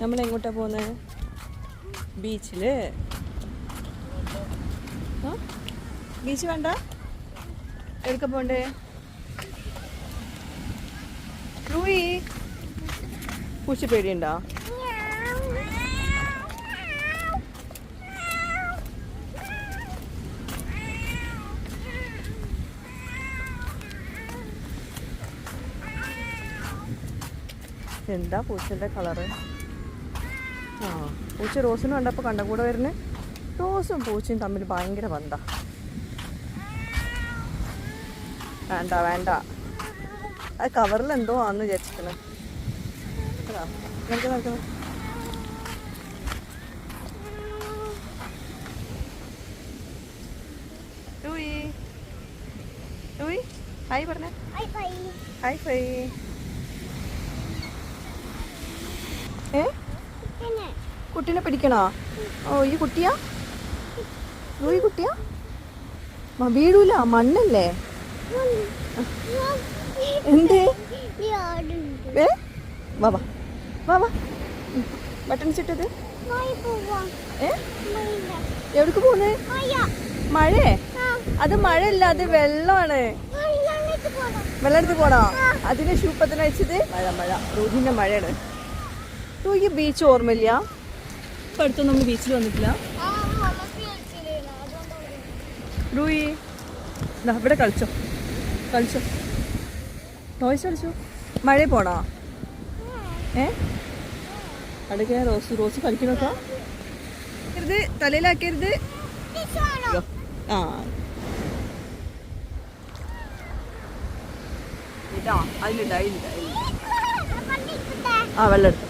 നമ്മൾ എങ്ങോട്ടാ പോകുന്നത് ബീച്ചിൽ. ആ? ബീച്ച് വേണ്ട? എടുക്ക പോണ്ടേ? റൂയി. പൂച്ച പേടിയുണ്ടോ? എന്താ പൂച്ചന്റെ കളറ്? ആ പൂച്ച റോസിനും കണ്ടപ്പോൾ കണ്ട കൂടെ വരുന്നത് റോസും പൂച്ചയും തമ്മിൽ ഭയങ്കര ബന്ധ. വേണ്ട വേണ്ട. അത് കവറിൽ എന്തോ ആണെന്ന് വിചാരിച്ചിരിക്കണേ ഹായ് പറഞ്ഞേ. High five. ഏ? കുട്ടീനെ പിടിക്കണോ? ഓ ഈ കുട്ടിയാ? ഓ ഈ കുട്ടിയാ? വീടൂല മണ്ണല്ലേ? എന്തേ? ഏ? വാ വാ. വാ വാ. ബട്ടൺസ് ഇട്ടത്. എവിടേക്ക് പോന്നേ മഴേ? അത് മഴയല്ല അത് വെള്ളമാണ്. വെള്ളെടുത്ത് പോണോ? അതിന് ഷൂപ്പത്തിന് വെച്ചത്? മഴ മഴ. റൂഹിന്റെ മഴയാണ്. ഈ ബീച്ച് ഓർമ്മയില്ല? ഇപ്പൊ അടുത്തൊന്നും നമ്മൾ ബീച്ചിൽ വന്നിട്ടില്ല. റൂയി ഇവിടെ കളിച്ചോ കളിച്ചോ. ടോയ്സ് കളിച്ചോ. മഴ പോണോ? ഏ? അടുക്ക റോസ് റോസ് കളിക്കണോക്കാ ഇത് തലയിലാക്കരുത്. ആ. ഇതാ അതിലുണ്ട് അതിലുണ്ട്. ആ വെള്ളം എടുത്തു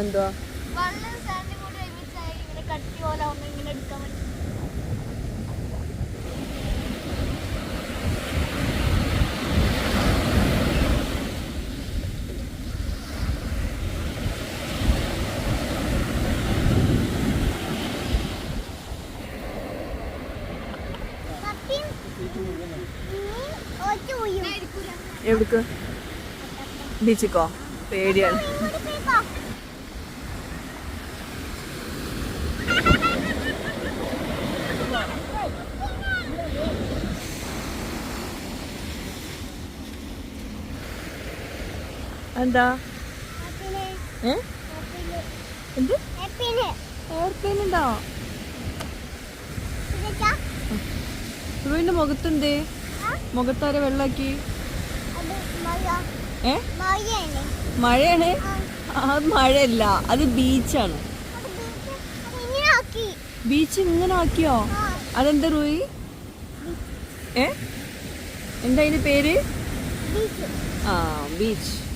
എന്തുവാ? കട്ടി പോലെ ഒന്ന് ഇങ്ങനെ എടുക്കാൻ പറ്റും. എവിടേക്ക് ബീച്ചിക്കോ? പേടിയാണ്. എന്താ? എന്ത്? എയർപ്ലെയിൻ ഉണ്ടോ? മുഖത്തെന്തേ? മുഖത്താരെ വെള്ളാക്കി? ഏ? മഴയാണ്. ആ, അത് മഴയല്ല അത് ബീച്ചാണ്. ബീച്ച്. ഇങ്ങനെ ആക്കിയോ? അതെന്താ റൂയി? ഏ? എന്താ അതിന്റെ പേര്? ആ ബീച്ച്.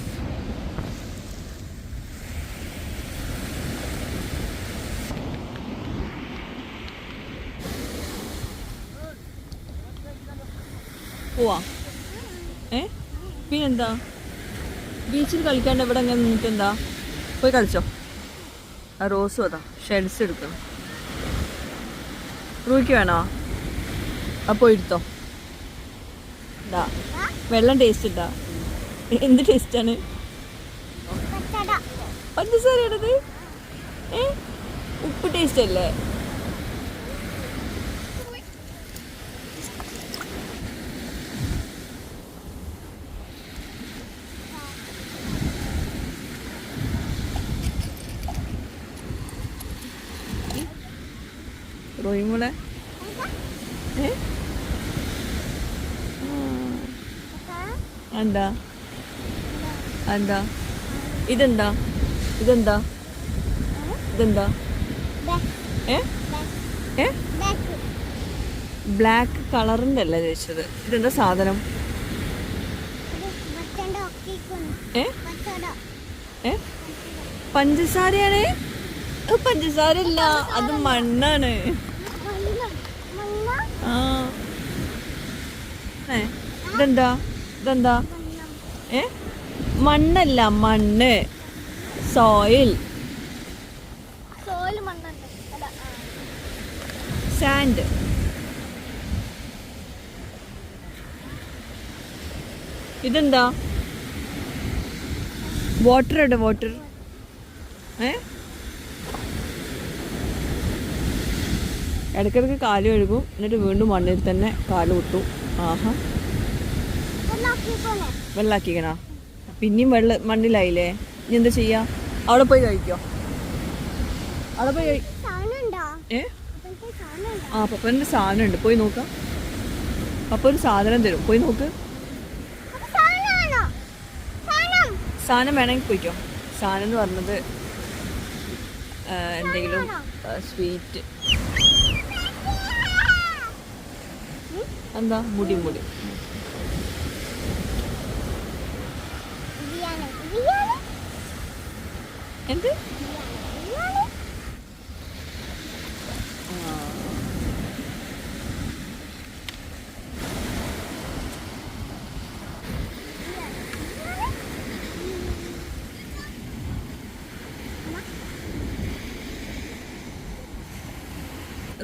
പോവാ. ഏ? പിന്നെന്താ? ബീച്ചിൽ കളിക്കാണ്ട് ഇവിടെ അങ്ങനെ നിന്നിട്ട് എന്താ പോയി കളിച്ചോ. ആ റോസ് അതാ ഷെൽസ് എടുക്കണം. റൂയ്ക്ക് വേണോ? അപ്പോൾ എടുത്തോ. ഇതാ വെള്ളം ടേസ്റ്റ് ഇട്ടാ എന്ത് ടേസ്റ്റാണ് പഞ്ചസാരയാണത് ഏ? ഉപ്പ് ടേസ്റ്റ് അല്ലേ? ആ. എന്താ? എന്താ? ഇതെന്താ? ഇതെന്താ? ഇതെന്താ? ഏ? ബ്ലാക്ക് കളറിന്റെ അല്ല ചോദിച്ചത്? ഇതെന്താ സാധനം? ഏ? ഏ? പഞ്ചസാരയാണ്? പഞ്ചസാര അല്ല അത് മണ്ണാണ് ആ ഏ? ഇതെന്താ? ഇതെന്താ? ഏ? മണ്ണല്ല മണ്ണ്. സോയിൽ. സാൻഡ്. ഇതെന്താ? വാട്ടർ എവിടെ വാട്ടർ. ഏ? ഇടയ്ക്കിടയ്ക്ക് കാൽ കഴുകും എന്നിട്ട് വീണ്ടും മണ്ണിൽ തന്നെ കാൽ വിട്ടു ആഹാ. വെള്ളാക്കിക്കണ പിന്നെയും വെള്ള മണ്ണിലായില്ലേ? ഇനി എന്താ ചെയ്യാ? അവിടെ പോയി കഴിക്കോ. അവിടെ പോയി ഏഹ് ഏ? ആ പപ്പന്റെ സാധനം ഉണ്ട് പോയി നോക്കാം. പപ്പ ഒരു സാധനം തരും. പോയി നോക്ക്. സാധനം വേണമെങ്കിൽ പോയിക്കോ സാധനം എന്ന് പറഞ്ഞത് എന്തെങ്കിലും സ്വീറ്റ്. എന്താ? മുടി മുടി. എന്ത്.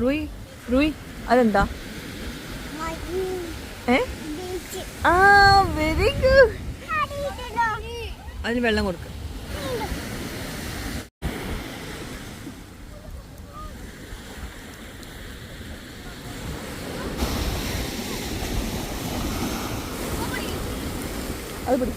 റൂയി റൂയി അതെന്താ? വെരി ഗുഡ് അതിന് വെള്ളം കൊടുക്ക. അത് പിടി.